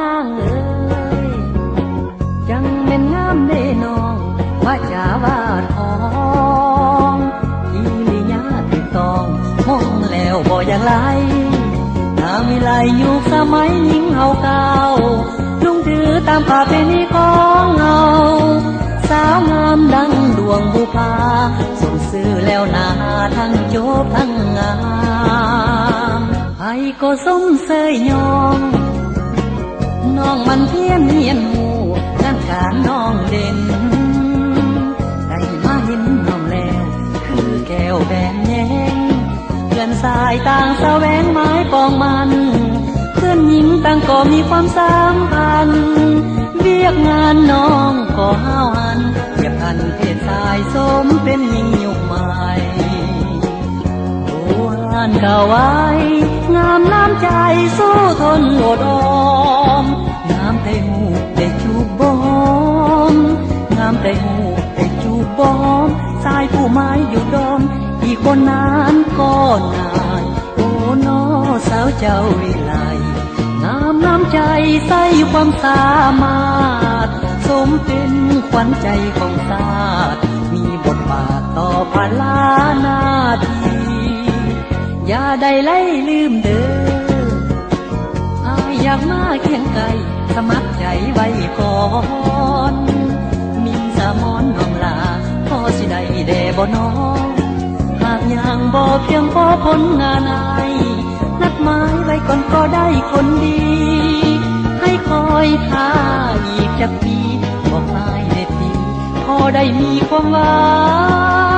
นางเอ๋ยจังเป็นงามเด้น้องว่าจาวาทองอีลียาติดตองมองแล้วบ่อย่างไรถ้ามีลายอยู่สมัยหญิงเฮาเก่าลุงถือตามประเพณีของเฮาสาวงามดังดวงบุพาสมซื้อแล้วนาทั้งโจบทั้งงามไผก็สมเสยยอ ยนเฮียนหูด้านการน้องเด่นได้มาเห็นน้องแล้ว คือแก้วแบนแยงเพื่อนสายต่างแสวงไม้ปองมัน เพื่อนหญิงต่างก็มีความสามพันเรียกงานน้องก็ห้าวหันเทียบทันเพศชายสมเป็นหญิงยุคใหม่โอ้หานเก่าไว้ งามน้ำใจสู้ทนอดออ งามแต่หูได้จูบบอมสายผู้ไม้อยู่ดอม อีกบนนานก็นานโอ้นอสาวเจ้าวิไลงามน้ำใจใส่ความสามารถ สมเป็นขวัญใจของชาติมีบทบาทต่อภาลานาทีอย่าได้ไล่ลืมเด้ออายอยากมาเคียงไกลสมัครใจไว้ก่อน สามอนน้องลาพอสิได้แด่บ่น้องหากยังบ่เพียงพอผลงานอายนัดหมายไว้ก่อนก็ได้คนดี ให้คอยท่าอีกจะปีบอกอายในปีพอได้มีความหวัง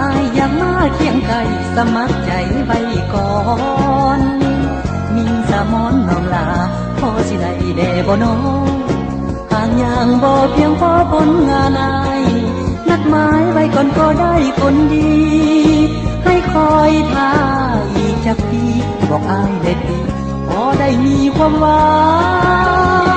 อายอยามาเคียงไกลสมัครใจไว้ก่อนมินสามอนน้องลาพอสิได้แด่บ่น้องหางยังบ่เพียงพอผลงานอายนัดหมายไว้ก่อนก็ได้คนดี ให้คอยท่าอีกจักปีบอกอายเด็ดดีพอได้มีความหวัง